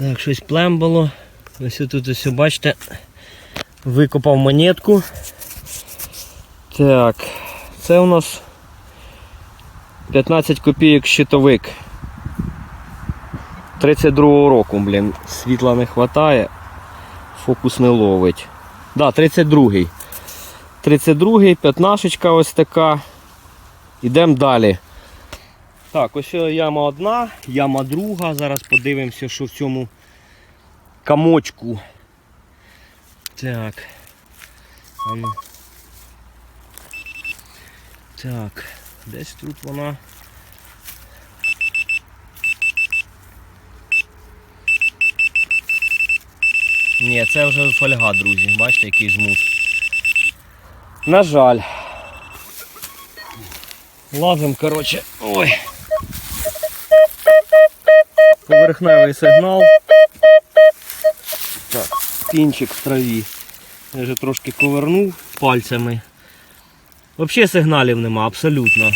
Так, щось плембало. Ось тут ось бачите. Викопав монетку. Так, це у нас 15 копійок щитовик. 32-го року, блін. Світла не вистачає. Фокус не ловить. Да, 32-й. 32-й, п'ятнашечка ось така. Ідемо далі. Так, ось яма одна, яма друга. Зараз подивимося, що в цьому камочку. Так. Так, десь тут вона. Ні, це вже фольга, друзі. Бачите, який жмут. На жаль. Лазим, коротше. Ой. Поверхневий сигнал. Так, пінчик в траві. Я вже трошки ковернув пальцями. Взагалі сигналів нема, абсолютно.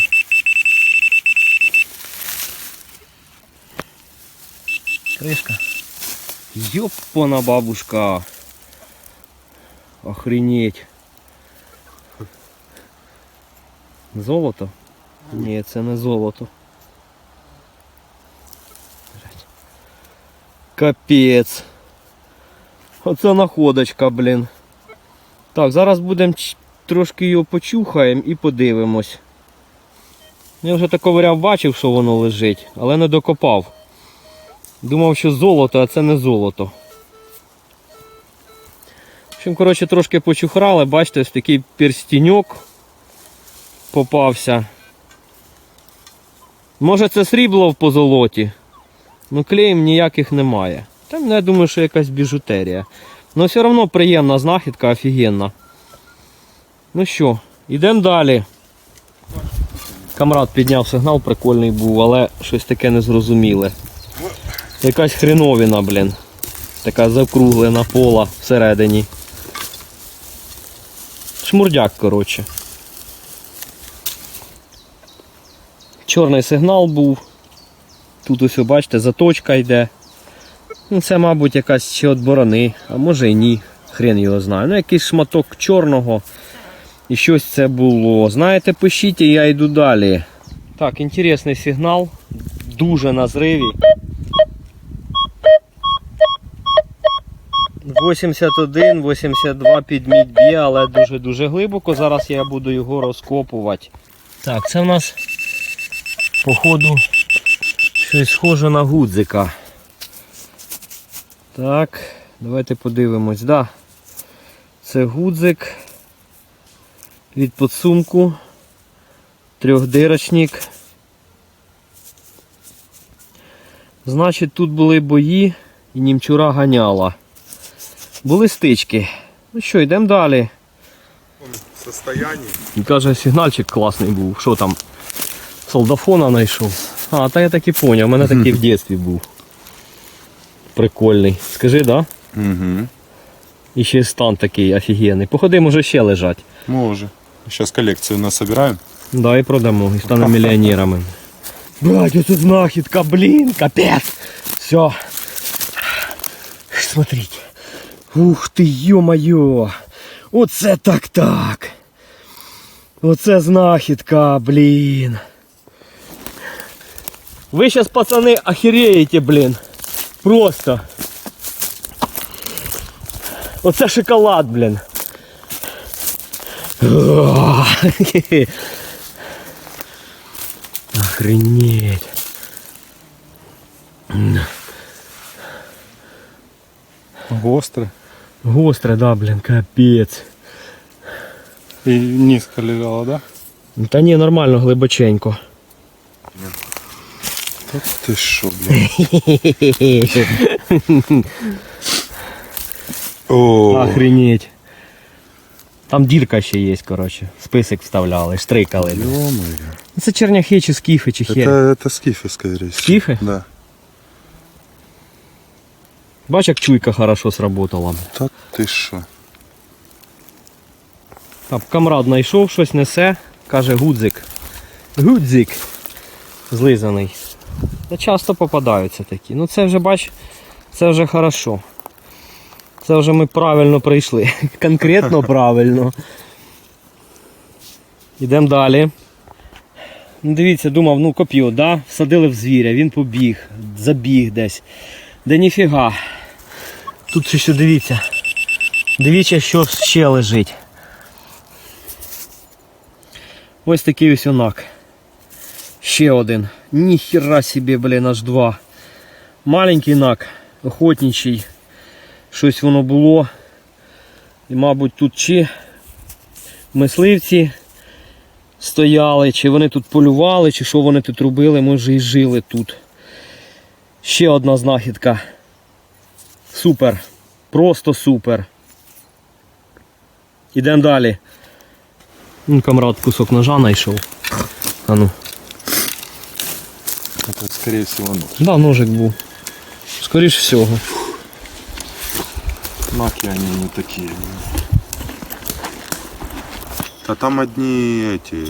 Кришка. Йопана бабушка. Охренеть. Золото? Ні, це не золото. Капець. Оце находочка, блін. Так, зараз будемо трошки його почухаємо і подивимось. Я вже так ковиряв, бачив, що воно лежить, але не докопав. Думав, що золото, а це не золото. В коротше, трошки почухрали, бачите, ось такий перстіньок попався. Може це срібло в позолоті. Ну клеїм ніяких немає. Там ну, я думаю, що якась біжутерія. Ну все одно приємна знахідка, офігенна. Ну що, йдемо далі. Камрад підняв сигнал, прикольний був, але щось таке незрозуміле. Якась хреновина, блін. Така закруглена пола всередині. Шмурдяк, коротше. Чорний сигнал був. Тут ось, бачите, заточка йде. Ну, це, мабуть, якась чи от борони, а може і ні. Хрен його знає. Ну, якийсь шматок чорного. І щось це було. Знаєте, пишіть, і я йду далі. Так, інтересний сигнал. Дуже на зриві. 81, 82 підмідь б'є, але дуже-дуже глибоко. Зараз я буду його розкопувати. Так, це в нас походу щось схоже на гудзика. Так, давайте подивимось. Да, це гудзик від подсумку, трьохдирочник. Значить, тут були бої і німчура ганяла. Були стички. Ну що, йдемо далі. Він каже, сигнальчик класний був. Що там? Солдафона знайшов. А, та я так і поняв, у мене такий в дитинстві був. Прикольний. Скажи, да? Угу. І ще стан такий офігенний. Походи, може ще лежать. Може. Сейчас коллекцию насобираем. Да, і продамо, і станемо мільйонерами. Блять, оце знахідка, блін, капець. Все. Смотрите. Ух ти, ё-моё. Оце так так. Оце знахідка, блін. Ви сейчас, пацани, охереєте, блін. Просто. Оце шоколад, блін. О, Охренеть. Гостро. Гостре, да, блин, капець. И низко лежало, да? Та ні, нормально, глибоченько. Да ты шо, блин. О, Охренеть. Там дірка ще є, коротше. Список вставляли, штрикали. ё-моё. Ну, Це черняхи чи скіфи, чи хер. Это, это скифы, скорее всего. Скифы? Да. Бач, як чуйка хорошо сработала. Да ты шо. Так, камрад знайшов щось, несе, каже гудзик. Гудзик. Злизаний. Часто попадаються такі. Ну це вже бач, Це вже хорошо. Це вже ми правильно прийшли. Конкретно правильно. Йдемо далі. Ну, дивіться, думав, ну коп'ю, да? всадили в звіря, він побіг, забіг десь. Де ніфіга. Тут ще дивіться. Дивіться, що ще лежить. Ось такий ось онак. Ще один. Ніхіра собі, блін, аж два. Маленький нак, охотничий. Щось воно було. І, мабуть, тут чи мисливці стояли, чи вони тут полювали, чи що вони тут робили, може і жили тут. Ще одна знахідка. Супер. Просто супер. Ідемо далі. Камрад кусок ножа знайшов. А ну. Это, скорее всего, нож. Да, ножик був. Скоріш всього. Наки они не такие. А там одни эти...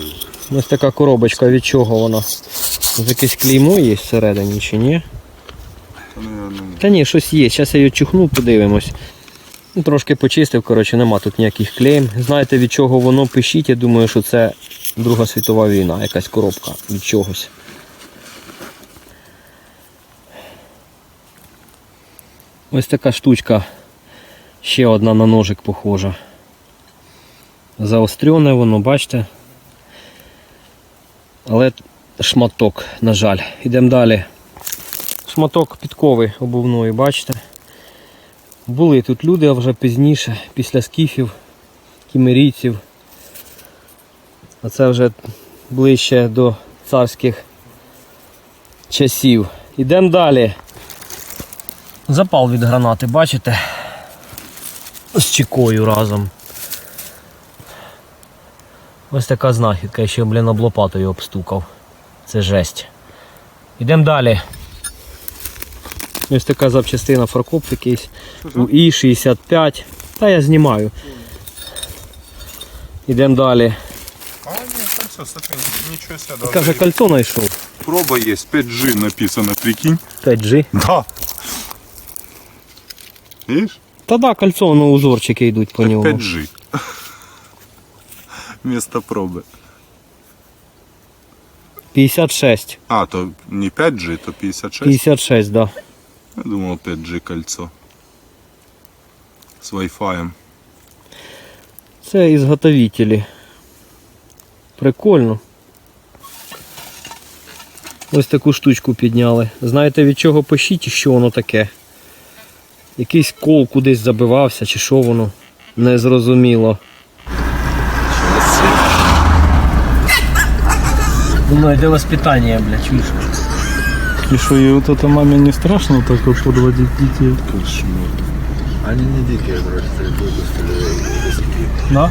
Ось така коробочка, від чого вона? З якесь клеймо є всередині чи ні? наверное, Та ні, щось є. Зараз я її чухну, подивимось. Ну, трошки почистив, коротше, нема тут ніяких клейм. Знаєте від чого воно пишіть, я думаю, що це Друга світова війна, якась коробка від чогось. Ось така штучка. Ще одна на ножик похожа. Заострьоне воно, бачите? Але шматок, на жаль. Йдемо далі. Шматок підкови обувної, бачите? Були тут люди, вже пізніше, після скіфів, кімерійців. А це вже ближче до царських часів. Йдемо далі. Запал від гранати, бачите? З чекою разом. Ось така знахідка, я ще, блін, об лопатою обстукав. Це жесть. Йдемо далі. Ось така запчастина фаркоп якийсь. У І-65. Та я знімаю. Йдемо далі. А, нет, там все, смотри, ничего себе. Каже, кольцо знайшов. Проба есть, 5G написано, прикинь. 5G. Да. Видишь? Та да, кольцо, ну узорчики йдуть по ньому. 5G. Вместо пробы. 56. А, то не 5G, то 56. 56, да. Я думал 5G кольцо. С Wi-Fi. Це ізготовителі. Прикольно. Ось таку штучку підняли. Знаєте від чого пишіть і що воно таке? Якийсь кол кудись забивався чи що воно? Не зрозуміло. Ну йде воспитання, бля, чуєш? И что, и вот это маме не страшно так вот подводить детей? Кошмар. Они не дикие просто, из Да?